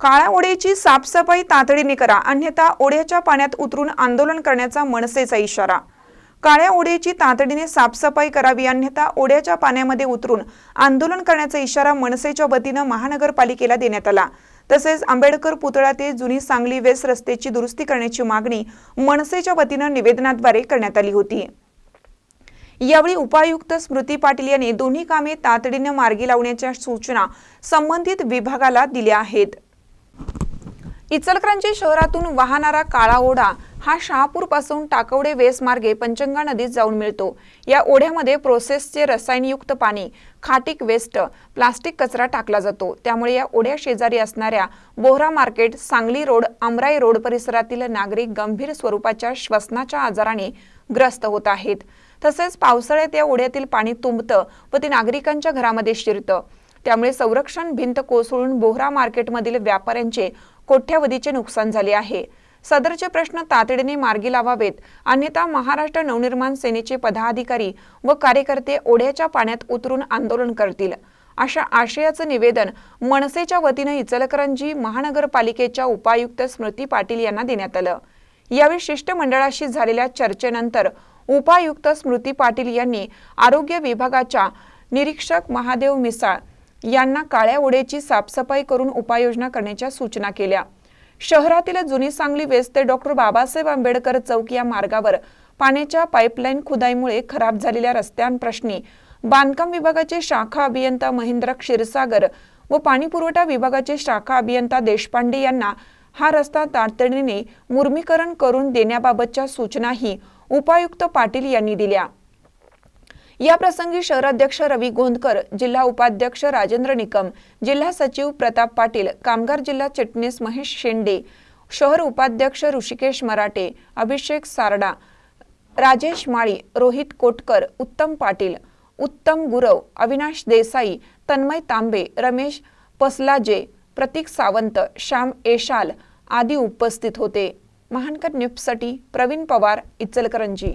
काळ्या ओढ्याची साफसफाई तातडीने करा अन्यथा ओढ्याच्या पाण्यात उतरून आंदोलन करण्याचा मनसेचा इशारा. काळ्या ओढ्याची तातडीने साफसफाई करावी अन्यथा ओढ्याच्या पाण्यामध्ये उतरून आंदोलन करण्याचा इशारा मनसेच्या वतीनं महानगरपालिकेला देण्यात आला. तसेच आंबेडकर पुतळा ते जुनी सांगली वेस्ट रस्त्याची दुरुस्ती करण्याची मागणी मनसेच्या वतीनं निवेदनाद्वारे करण्यात आली होती. यावेळी उपायुक्त स्मृती पाटील यांनी दोन्ही कामे तातडीने मार्गी लावण्याच्या सूचना संबंधित विभागाला दिल्या आहेत. इचलकरंजी शहरातून वाहणारा काळा ओढा हा शहापूरपासून टाकवडे वेसमार्गे पंचंगा नदीत जाऊन मिळतो. या ओढ्यामध्ये प्रोसेसचे रसायनयुक्त पाणी खाटीक वेस्ट प्लास्टिक कचरा टाकला जातो. त्यामुळे या ओढ्या शेजारी असणाऱ्या Bohra market Sangli road Amrai road परिसरातील नागरिक गंभीर स्वरूपाच्या श्वसनाच्या आजाराने ग्रस्त होत आहेत. तसेच पावसाळ्यात या ओढ्यातील पाणी तुंबतं व ते नागरिकांच्या घरामध्ये शिरतं. त्यामुळे संरक्षण भिंत कोसळून बोहरा मार्केटमधील व्यापाऱ्यांचे कोट्यावधीचे नुकसान झाले आहे. सदरचे प्रश्न तातडीने मार्गी लावावेत. अन्यथा महाराष्ट्र नवनिर्माण सेनेचे पदाधिकारी व कार्यकर्ते ओढ्याच्या पाण्यात उतरून आंदोलन करतील. अशा आशयाचं निवेदन मनसेच्या वतीनं इचलकरंजी महानगरपालिकेच्या उपायुक्त स्मृती पाटील यांना देण्यात आलं. यावेळी शिष्टमंडळाशी झालेल्या चर्चेनंतर उपायुक्त स्मृती पाटील यांनी आरोग्य विभागाच्या निरीक्षक महादेव मिसाळ यांना काळ्या ओढेची साफसफाई करून उपाययोजना करण्याच्या सूचना केल्या. शहरातील जुनी सांगली वेस्ट ते डॉक्टर बाबासाहेब आंबेडकर चौक या मार्गावर पाण्याच्या पाईपलाईन खुदाईमुळे खराब झालेल्या रस्त्यांप्रश्नी बांधकाम विभागाचे शाखा अभियंता महेंद्र क्षीरसागर व पाणीपुरवठा विभागाचे शाखा अभियंता देशपांडे यांना हा रस्ता तातडीने मुर्मीकरण करून देण्याबाबतच्या सूचनाही उपायुक्त पाटील यांनी दिल्या. या प्रसंगी शहराध्यक्ष रवी गोंदकर जिल्हा उपाध्यक्ष राजेंद्र निकम जिल्हा सचिव प्रताप पाटील कामगार जिल्हा चिटणीस महेश शेंडे शहर उपाध्यक्ष ऋषिकेश मराठे अभिषेक सारडा राजेश माळी रोहित कोटकर उत्तम पाटील उत्तम गुरव अविनाश देसाई तन्मय तांबे रमेश पसलाजे प्रतीक सावंत श्याम एशाल आदी उपस्थित होते. महानकर न्यूजसाठी प्रवीण पवार इचलकरंजी.